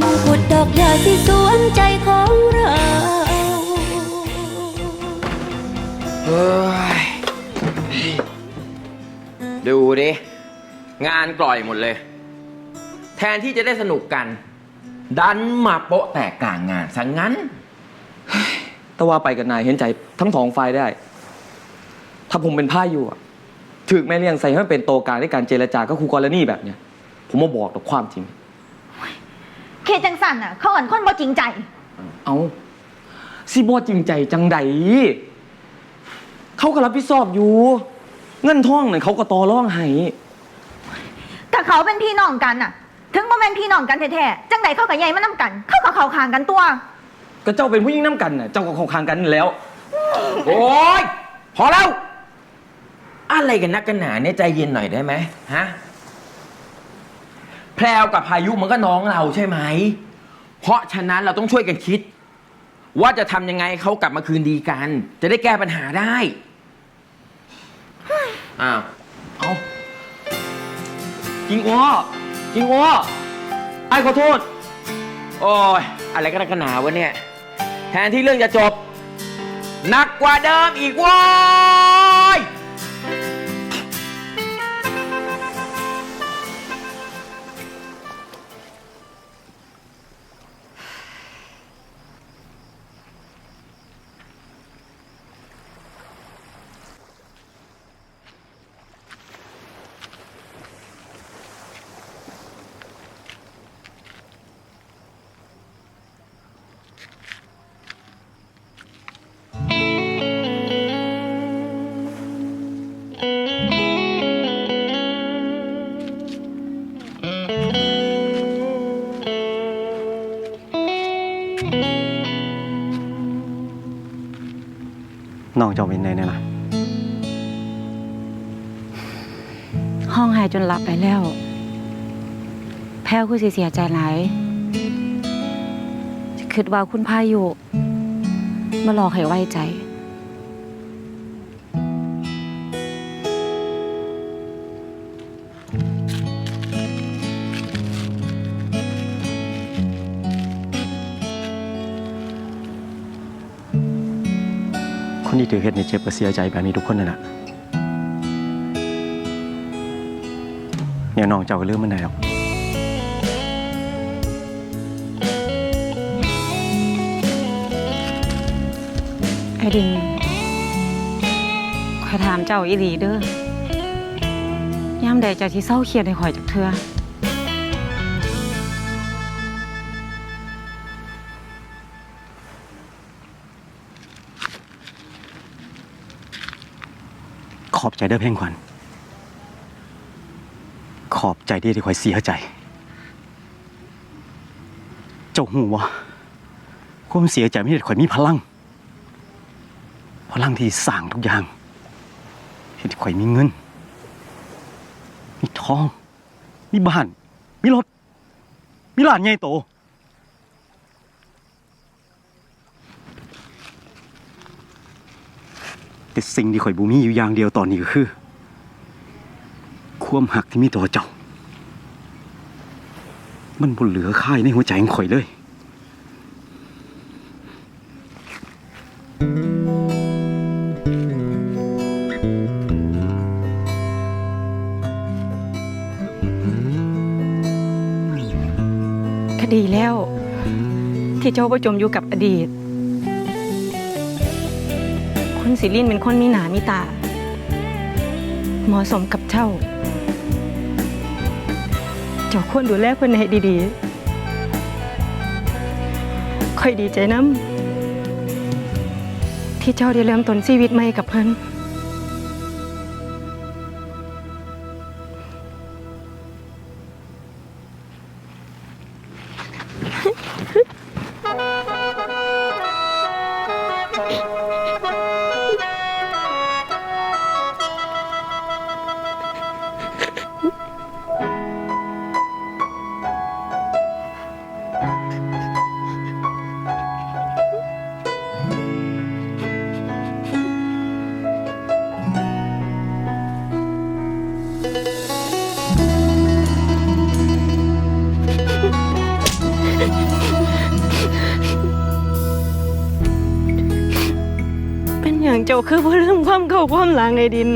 มงกุฎดอกยาที่สวมใจของเราเฮ้ยดูดิ งานกล่อยหมดเลย แทนที่จะได้สนุกกัน ดันมาโปะแตกกลางงานซะงั้น แต่ว่าไปกับนายเห็นใจทั้งสองฝ่ายได้ ถ้าผมเป็นพ่ายอยู่อะถึกแม่เลี้ยงใส่ให้มันเป็นโตกลางในการเจรจากับครูกรณีแบบเนี้ย ผมมาบอกแต่ความจริง เคจังสันอะ เขาเอินคนบ่จริงใจ เอาสิบอจริงใจจังใดเขาก็รับผิดชอบอยู่ เงินท่องเนี่ยเขาก็ต่อร่องให้กับเขาเป็นพี่น้องกันน่ะ ถึงบ่แม่นพี่น้องกันแท้ๆจังใดเขากับใหญ่มานํกัน เขากับเขาคางกันตัว ก็เจ้าเป็นผู้ยิ่งน้ำกันน่ะเจ้าก็เของคางกันนั่นแหล้ว โอ๊ยพอแล้ว อะไรกันนักกันหนาเนี่ยใจเย็นหน่อยได้ไหมฮะ แพรวกับพายุมันก็น้องเราใช่ไหม เพราะฉะนั้นเราต้องช่วยกันคิด ว่าจะทำยังไงให้เขากลับมาคืนดีกัน จะได้แก้ปัญหาได้อ้าวเอากิงอ้อกิงอ้อไอ้ขอโทษ โอ้ยอะไรกันนักกันหนาวะเนี่ย แทนที่เรื่องจะจบ หนักกว่าเดิมอีกว้ย น้องเจ้าเป็นไงเนี่ยนะห้องหายจนหลับไปแล้ว แพ้วคือสิเสียใจหลายคิดว่าคุณพายุมาหลอกให้ไว้ใจ ที่ถือเฮ็ดนี่เจ็บกับเสียใจแบบนี้ทุกคนนั่นแหละเนี่ยน้องเจ้าก็เรื่องมันได้หรอกไอ้ดินขอยถามเจ้าอีหลีเด้อย่ำใดเจ้าที่เศร้าเครียดให้ข่อยจากเธอ ขอบใจเด้อเพ่งขวัญขอบใจที่ที่คอยเสียใจ เจ้าหูวะความเสียใจไม่ได้คอยมีพลัง พลังที่สร้างทุกอย่างเห็นคอยมีเงิน มีทอง มีบ้าน มีรถ มีหลานใหญ่โต แต่สิ่งที่ข่อยบูมีอยู่อย่างเดียวตอนนี้ก็คือ ความหักที่มีต่อเจ้า มันบ่เหลือค่ายในหัวใจของข่อยเลยก็ดีแล้ว ที่เจ้าประจมอยู่กับอดีต สิรินเป็นคนมีหนามีตา เหมาะสมกับเจ้า เจ้าควรดูแลเพื่อนให้ดีๆค่อยดีใจน้ำที่เจ้าได้เริ่มต้นชีวิตใหม่กับเพื่อน อย่างเจ้าคือบ่ลืมความเก่าความหลังไอ้ดิน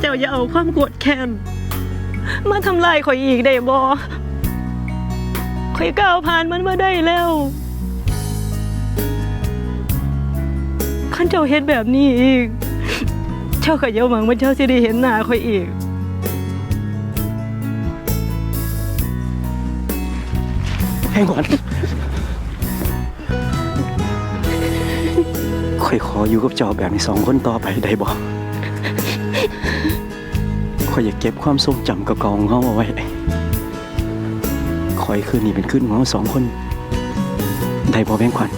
เจ้าอย่าเอาความโกรธแค้นมาทำลายข่อยอีกได้บ่ข่อยก้าวผ่านมันมาได้แล้วคันเจ้าเฮ็ดแบบนี้อีก เจ้าก็อย่าหวังว่าเจ้าสิได้เห็นหน้าข่อยอีกแพงขวัญ ข่อยขออยู่กับเจ้าแบบนี้สองคนต่อไปได้บ่ข่อยอยากเก็บความทรงจำเก่าๆของเขาเอาไว้ข่อยคืนนี้เป็นคืนของเราสองคน ได้บ่แพงขวัญ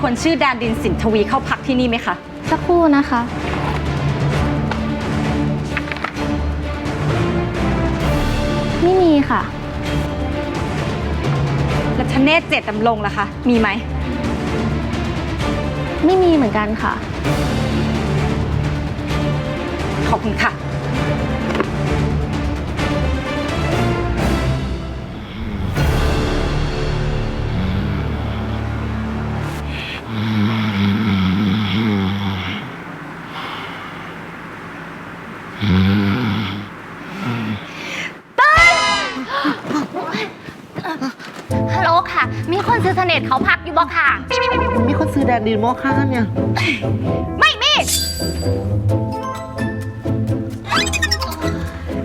คืนมีคนชื่อแดนดินสินทวีเข้าพักที่นี่ไหมคะ สักครู่นะคะ ไม่มีค่ะ และทเนศเจตดำรงล่ะคะ มีไหม ไม่มีเหมือนกันค่ะ ขอบคุณค่ะ คนซื้อเสน่ห์เขาพักอยู่บ่ค่ะ มีคนซื้อแดนดินโมค่าเนี่ย ไม่มี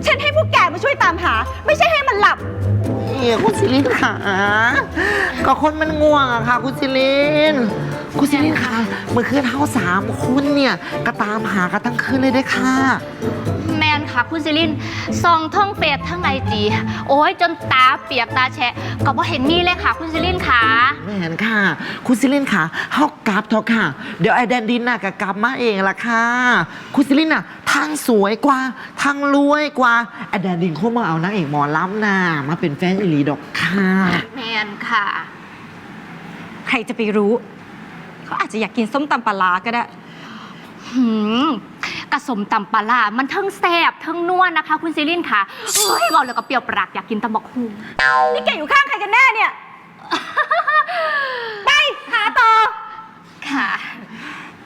ฉันให้พวกแกมาช่วยตามหา ไม่ใช่ให้มันหลับ เนี่ยคุณซิลินค่ะก็คนมันง่วงอะค่ะ คุณซิลิน คุณซิลินค่ะ เมื่อคืนเท่าสามคนเนี่ยก็ตามหากันทั้งคืนเลยได้อค่ะแม นค่ะคุณซิลินซองท่องเฟซทั้งไอจีโอ้ยจนตาเปียกตาแฉะก็บ่เห็นมีเลยค่ะ คุณซิลินค่ะไม่เห็นค่ะ คุณซิลินค่ะเฮากลับเถอะค่ะ เดี๋ยวไอ้แดนดินน่ะก็กลับมาเองละค่ะ คุณซิลินน่ะทั้งสวยกว่าทั้งรวยกว่าไอ้แดนดินเขามาเอานางเอกหมอล้ำน่ะมาเป็นแฟนอีหลีดอกค่ะ แมนค่ะ ใครจะไปรู้ เขาอาจจะอยากกินส้มตำปลาร้าก็ได้ หืม กระสมตำปลาร้ามันทั้งแซ่บทั้งนวลนะคะ คุณซิลินค่ะเฮ้ยบอกเลยก็เปรี้ยวปรากอยากกินตำบักหุ่งนี่แกอยู่ข้างใครกันแน่เนี่ย ไปหาต่อค่ะ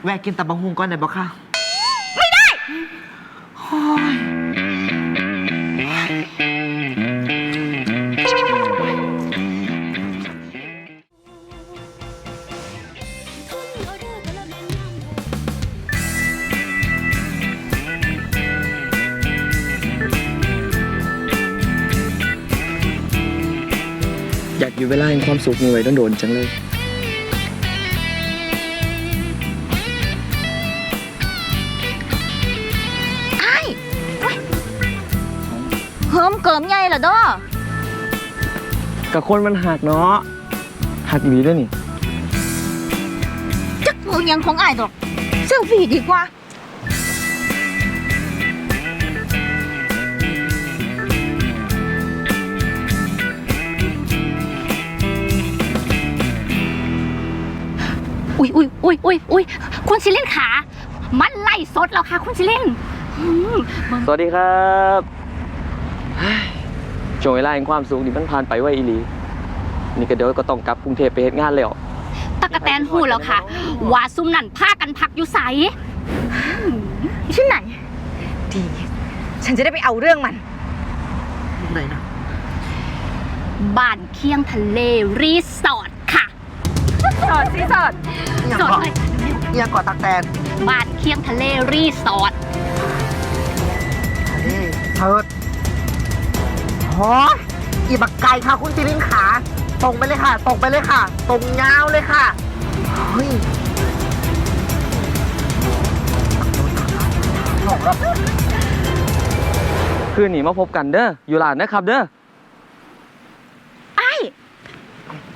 แวะกินตับบังฮุงก่อนได้บ่ค่ะอย ความสุขนี้ไว้โดนจังเลยไอ้เฮิมเกิมใหญ่เหรอเด้อกับคนมันหักเนาะหักอีหลีด้วยนี่ จักเมืองยังของไอายดอกเซลฟี่ดีกว่า อุ้ยอุ้ยอุ้ยอุ้ยอุ้ยคุณซิลินขา มันไล่สดแล้วค่ะ คุณซิลินอืมสวัสดีครับเฮ้ยช่วงเวลาแห่งความสุขนี่มันผ่านไปไวอีหลี นี่ก็เดี๋ยวก็ต้องกลับกรุงเทพไปเฮ็ดงานแล้วตะกะแตนหูแล้วค่ะ ว่าซุ่มนั่นพากันพักอยู่ใสที่ไหน ดี ฉันจะได้ไปเอาเรื่องมันไหนนะบ้านเคียงทะเลรีสอร์ทค่ะ สอดสิสอดยังสอดก่อเลยยังก่อตักแตนบ้านเคียงทะเลรีสอร์ทเฮ้ยเพิดโอ้ยอีบักไก่ค่ะคุณซิลินขาตรงไปเลยค่ะตรงไปเลยค่ะ ตรงยาวเลยค่ะเฮ้ยหลงแล้วคืนนี้มาพบกันเด้ออยู่ร้านนะครับเด้อ ไอ้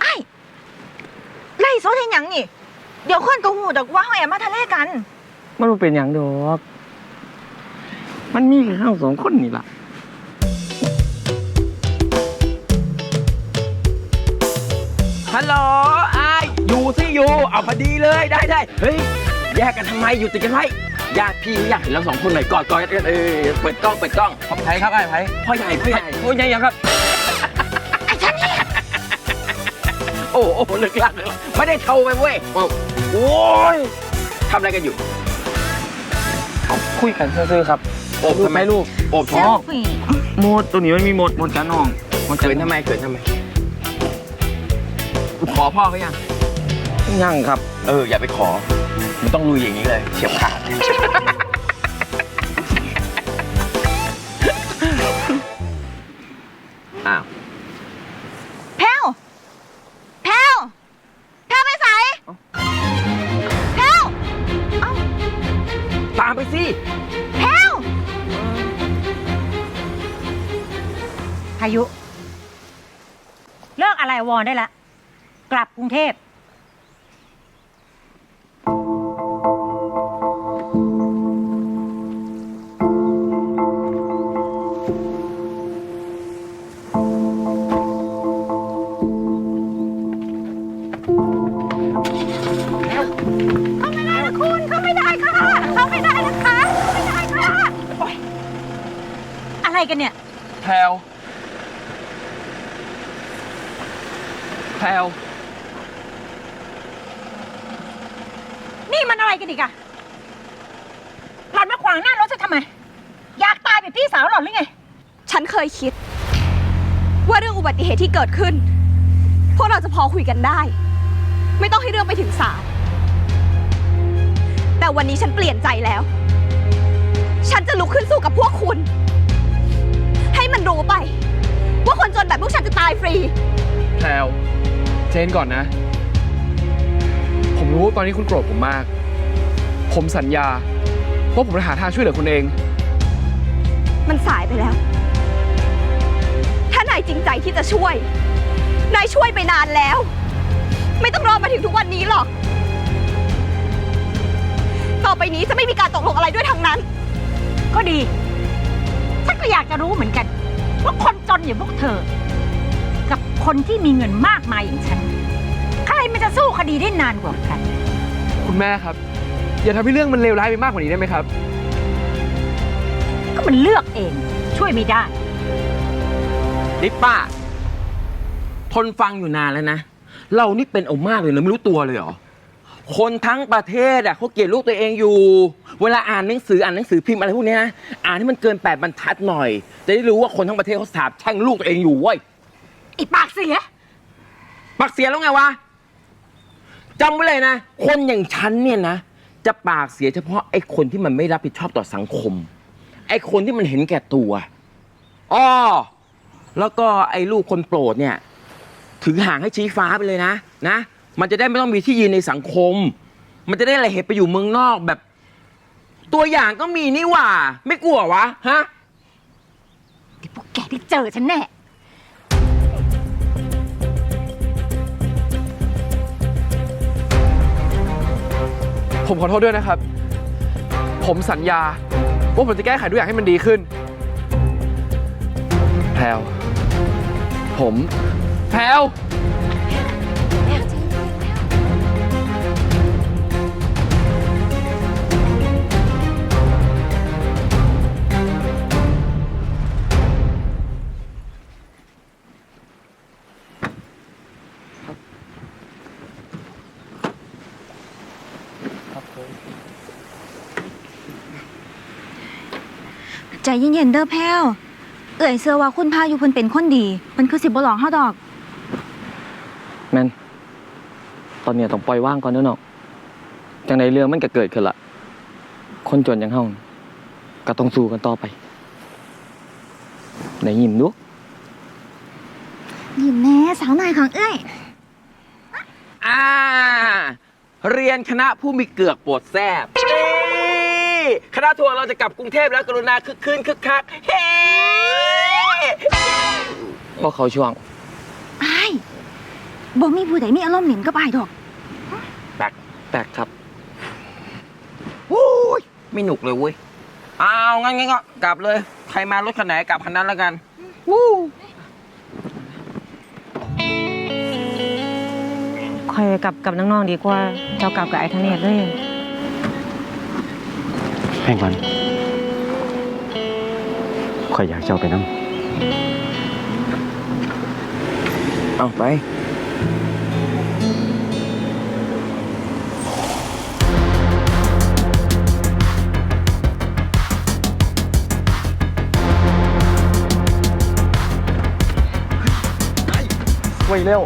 ไอ้ ไล่โซเทนหยังนี่ เดี๋ยวคนก็หูดอกว่าเฮาแอบมาทะเลกัน มันบ่เป็นอย่างดอก มันมีแค่เราสองคนนี่ล่ะ ฮัลโหลไอายอยู่สิอยู่ เอาพอดีเลยได้ได้เฮ้ย แยกกันทำไมอยู่ติดกันไว้ญาติพี่อยากเห็นเราสองคนหน่อยกอดกอดกันเออเปิดกล้องเปิดกล้องไผครับไอ้ไผพ่อใหญ่พ่อใหญ่โอ้ยยังยังครับ โอ้โอ้เลิกลักเลยไม่ได้เท่าไปเว้ยโอ้โอ้ยทำอะไรกันอยู่ คุยกันซื่อๆครับโอบทำไมลูกโอบท้องหมดตัวนี้มันมีหมดหมดกันน้องหมดกัเขินทำไมเขินทำไม ขอพ่อเขายัง ยังครับ เออ อย่าไปขอ มันต้องลุยอย่างนี้เลยเฉียบขาดอ้าว สิแพลวพายุ เลิกอะไรวอนได้ละ กลับกรุงเทพ มันอะไรกันอีกอะหล่อนมาขวางหน้ารถฉันทำไม อยากตายแบบพี่สาวหล่อนหรือไง ฉันเคยคิด ว่าเรื่องอุบัติเหตุที่เกิดขึ้น พวกเราจะพอคุยกันได้ ไม่ต้องให้เรื่องไปถึงศาลแต่วันนี้ฉันเปลี่ยนใจแล้ว ฉันจะลุกขึ้นสู้กับพวกคุณ ให้มันรู้ไป ว่าคนจนแบบพวกฉันจะตายฟรี แพลวเจนก่อนนะ ผมรู้ว่าตอนนี้คุณโกรธผมมาก ผมสัญญาว่าผมจะหาทางช่วยเหลือคุณเอง มันสายไปแล้ว ถ้านายจริงใจที่จะช่วย นายช่วยไปนานแล้ว ไม่ต้องรอมาถึงทุกวันนี้หรอก ต่อไปนี้จะไม่มีการตกลงอะไรด้วยทั้งนั้น ก็ดี ฉันก็อยากจะรู้เหมือนกัน ว่าคนจนอย่างพวกเธอ กับคนที่มีเงินมากมายอย่างฉัน ใครมันจะสู้คดีได้นานกว่ากัน คุณแม่ครับ อย่าทำให้เรื่องมันเลวร้ายไปมากกว่านี้ได้ไหมครับ ก็มันเลือกเอง ช่วยไม่ได้ นี่ป้า ทนฟังอยู่นานแล้วนะ เรานี่เป็นเอามากเลยนะไม่รู้ตัวเลยเหรอ คนทั้งประเทศอะเขาเกลียดลูกตัวเองอยู่ เวลาอ่านหนังสืออ่านหนังสือพิมพ์อะไรพวกเนี้ยนะอ่านให้มันเกินแปดบรรทัดหน่อย จะได้รู้ว่าคนทั้งประเทศเขาสาบแช่งลูกตัวเองอยู่เว้ยไอีปากเสียปากเสียแล้วไงวะจำไว้เลยนะ คนอย่างฉันเนี่ยนะ จะปากเสียเฉพาะไอ้คนที่มันไม่รับผิดชอบต่อสังคม ไอ้คนที่มันเห็นแก่ตัวอ้อแล้วก็ไอ้ลูกคนโปรดเนี่ยถือห่างให้ชี้ฟ้าไปเลยนะนะ มันจะได้ไม่ต้องมีที่ยืนในสังคม มันจะได้อะไรเหตุไปอยู่เมืองนอกแบบ ตัวอย่างก็มีนี่หว่า ไม่กลัววะฮะพวกแกได้เจอฉันแน่ ผมขอโทษด้วยนะครับ ผมสัญญา ว่าผมจะแก้ไขทุกอย่างให้มันดีขึ้น แพลวผม แพลว ใจเย็นๆเด้อแพลวเอเอ่ยเสื้อว่าคุณพาอยู่เพิ่นเป็นคนดีเพิ่นคือสิบ่หลอกเฮาดอก แมนตอนเนี้ยต้องปล่อยว่างก่อนเด้อน้องจังใดเรื่องมันก็เกิดขึ้นละคนจนอย่างเฮาน่ะก็ต้องสู้กันต่อไปไหนยิ้มดูยิ้มแน่สาวนายของเอ้ยอ่า เรียนคณะผู้มีเกือกปวดแซบนี่ คณะทัวร์เราจะกลับกรุงเทพแล้วกรุณาคึกคืนคึกคักเฮ้ว่าเขาช่วงอ้ายบ่มีผู้ใดมีอารมณ์เหม็นกับอ้ายดอก แปลกแปลกครับวู้ยไม่หนุกเลยเว้ยอ้าวงั้นงั้นก็กลับเลย ใครมารถคันไหนกลับคันนั้นแล้วกันวู้คอยกลับกับน้องๆดีกว่า เจ้ากลับกับไอ้ทะเนศเลย แพงขวัญข่อยอยากเจ้าไปน้เอาไปไว้แล้ว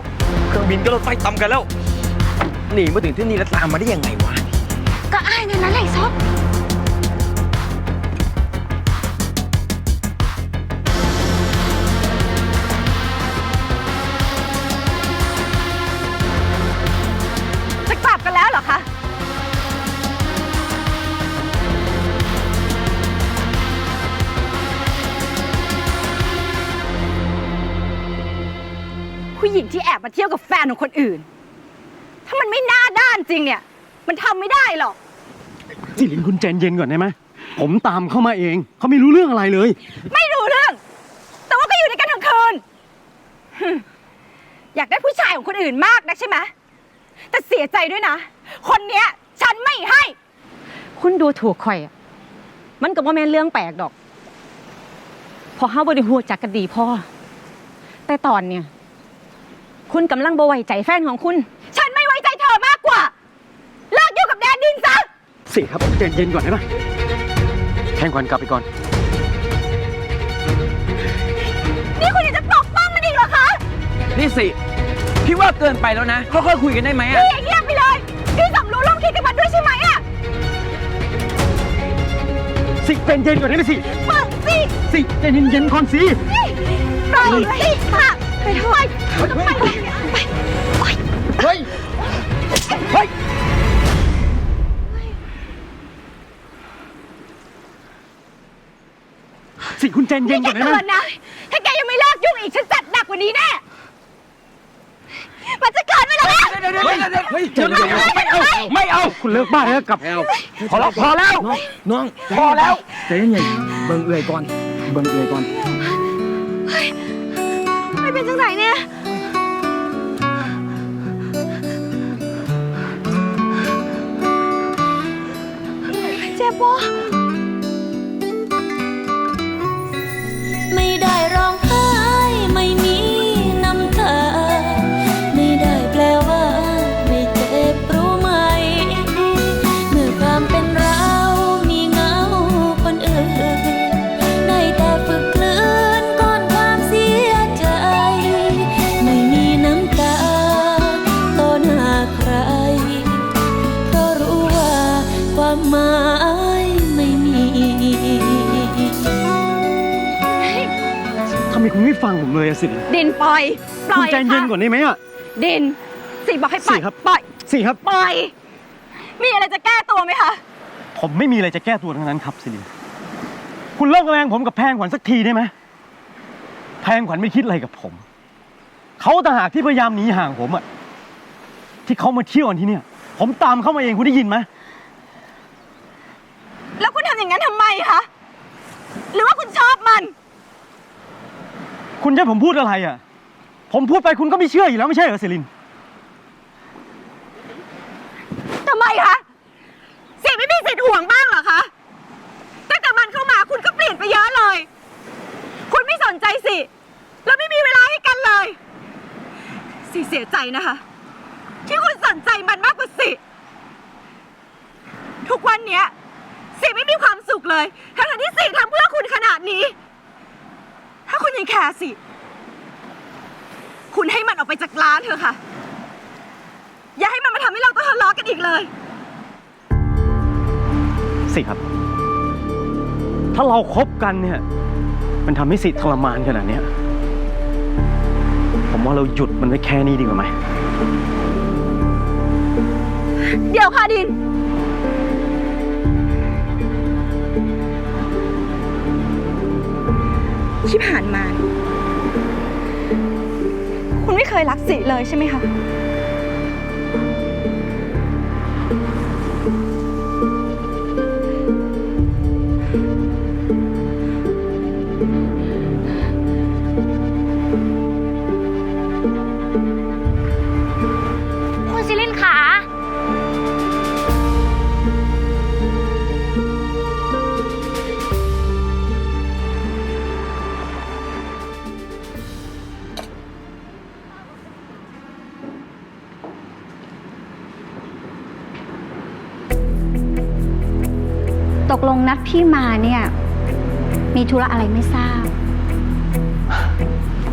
เครื่องบินก็รถไฟต่ำกันแล้ว หนีมาถึงที่นี่แล้วตามมาได้ยังไงวะ ก็อ้ายนั่นนั่นแหละซอบ ผู้หญิงที่แอบมาเที่ยวกับแฟนของคนอื่น ถ้ามันไม่น่าด้านจริงเนี่ย มันทำไม่ได้หรอกำสิรินคุณใจเย็นก่อนได้ไหมผมตามเข้ามาเอง เขาไม่รู้เรื่องอะไรเลย ไม่รู้เรื่อง แต่ว่าก็อยู่ในกันทั้งคืนหึอยากได้ผู้ชายของคนอื่นมากนะใช่ไหมแต่เสียใจด้วยนะ คนเนี้ย ฉันไม่ให้ คุณดูถูกข่อยอะมันก็บ่แม่นเรื่องแปลกดอกพอเฮาบ่ได้ฮู้จักกันดีพอแต่ตอนเนี่ย คุณกำลังบ่ไว้ใจแฟนของคุณ ฉันไม่ไว้ใจเธอมากกว่า เลิกยุ่งกับแดนดินซะ สิครับใจเย็นก่อนได้ไหมแพงขวัญกลับไปก่อน นี่คุณยังจะปกป้องมันอีกเหรอคะนี่สิ พี่ว่าเกินไปแล้วนะค่อยๆคุยกันได้ไหมอะพี่อย่างเงียบไปเลย พี่สำรู้ร่องคิดกับมันด้วยใช่ไหมอะสิใจเย็นก่อนได้ไหมสิมึงสิสิใจเย็นๆก่อนสิปล่อยสิค่ะไปด้วยเฮ้ย เฮ้ย สิคุณใจเย็นก่อนได้เตือนนะ ถ้าแกยังไม่เลิกยุ่งอีกฉันจัดหนักกว่านี้แน่ มันจะเกิดไปแล้วนะเดี๋ยวเดี๋ยวเดี๋ยวเดี๋ยวเฮ้ยเดี๋ยวเดี๋ยวไม่เอา ไม่เอา คุณเลิกบ้าแล้วกลับ พอแล้ว พอแล้ว น้องพอแล้วใจเย็นๆเบิ่งเอื่อยก่อน เบิ่งเอื่อยก่อน ไม่เป็นจังไหนเนี่ย ความหมายไม่มีทำไมคุณไม่ฟังผมเลยอะสิดินปล่อย ปล่คุอณยใจเย็นค่ะก่อนได้ไหมอะ ดินสิบอกให้ปล่อยสิครับ ปล่อยสิครับ ปล่อย มีอะไรจะแก้ตัวไหมคะผมไม่มีอะไรจะแก้ตัวทั้งนั้นครับสิรินคุณเลิกระแวงผมกับแพงขวัญสักทีได้ไหมแพงขวัญไม่คิดอะไรกับผม เขาต่างหากที่พยายามหนีห่างผมอะที่เขามาเที่ยวที่เนี่ย ผมตามเข้ามาเองคุณได้ยินไหม แล้วคุณทำอย่างนั้นทำไมคะ หรือว่าคุณชอบมัน คุณจะให้ผมพูดอะไรอะผมพูดไปคุณก็ไม่เชื่ออยู่แล้วไม่ใช่เหรอสิริน ทำไมคะสิไม่มีสิทธิ์ห่วงบ้างเหรอคะตั้งแต่มันเข้ามาคุณก็เปลี่ยนไปเยอะเลย คุณไม่สนใจสิแล้วไม่มีเวลาให้กันเลย สิเสียใจนะคะ ที่คุณสนใจมันมากกว่าสิ ทุกวันเนี้ยสิไม่มีความสุ ขเลย ทั้งๆที่สิทำเพื่อคุณขนาดนี้ ถ้าคุณยังแคร์สิ คุณให้มันออกไปจากร้านเถอะค่ะ อย่าให้มันมาทำให้เราต้องทะเลาะกันอีกเลย สิครับ ถ้าเราคบกันเนี่ย มันทำให้สิทรมานขนาดเนี้ยผมว่าเราหยุดมันไว้แค่นี้ดีกว่าไหม เดี๋ยวค่ะดิน ที่ผ่านมา คุณไม่เคยรักสิเลยใช่ไหมคะ กลงนัดพี่มาเนี่ย มีธุระอะไรไม่ทราบ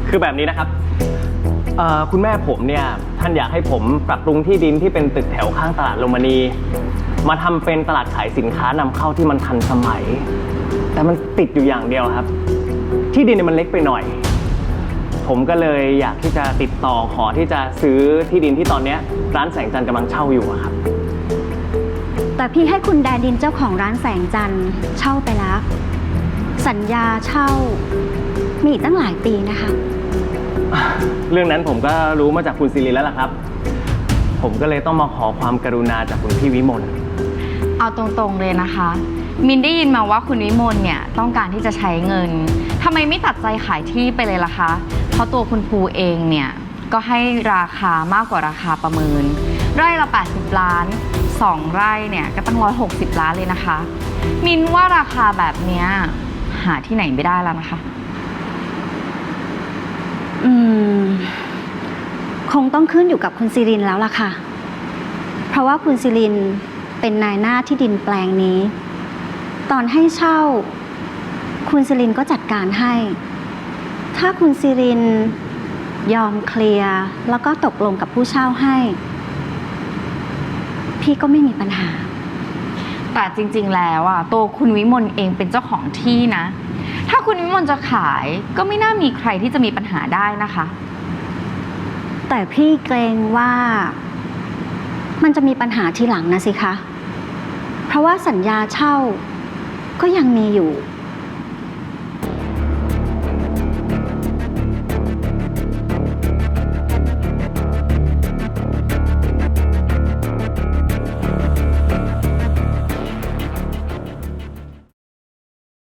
คือแบบนี้นะครับเอ่อคุณแม่ผมเนี่ย ท่านอยากให้ผมปรับปรุงที่ดินที่เป็นตึกแถวข้างตลาดโรมานี มาทำเป็นตลาดขายสินค้านำเข้าที่มันทันสมัย แต่มันติดอยู่อย่างเดียวครับ ที่ดินเนี่ยมันเล็กไปหน่อย ผมก็เลยอยากที่จะติดต่อขอที่จะซื้อที่ดินที่ตอนเนี้ยร้านแสงจันทร์กำลังเช่าอยู่อะครับ แต่พี่ให้คุณแดนดินเจ้าของร้านแสงจันทร์เช่าไปแล้ว สัญญาเช่า มีอีกตั้งหลายปีนะคะ เรื่องนั้นผมก็รู้มาจากคุณซิริแล้วล่ะครับ ผมก็เลยต้องมาขอความกรุณาจากคุณพี่วิมลเอาตรงๆเลยนะคะ มินได้ยินมาว่าคุณวิมลเนี่ยต้องการที่จะใช้เงินทำไมไม่ตัดใจขายที่ไปเลยล่ะคะ เพราะตัวคุณภูเองเนี่ยก็ให้ราคามากกว่าราคาประเมินไร่ละ 80 ล้าน 2 ไร่เนี่ยก็ตั้ง 160 ล้านเลยนะคะ มินว่าราคาแบบเนี้ยหาที่ไหนไม่ได้แล้วนะคะ อืม คงต้องขึ้นอยู่กับคุณซิรินแล้วล่ะค่ะ เพราะว่าคุณซิรินเป็นนายหน้าที่ดินแปลงนี้ ตอนให้เช่า คุณซิรินก็จัดการให้ ถ้าคุณซิรินยอมเคลียร์แล้วก็ตกลงกับผู้เช่าให้ พี่ก็ไม่มีปัญหา แต่จริงๆ แล้วอะตัวคุณวิมลเองเป็นเจ้าของที่นะ ถ้าคุณวิมลจะขายก็ไม่น่ามีใครที่จะมีปัญหาได้นะคะ แต่พี่เกรงว่า มันจะมีปัญหาทีหลังนะสิคะ เพราะว่าสัญญาเช่าก็ยังมีอยู่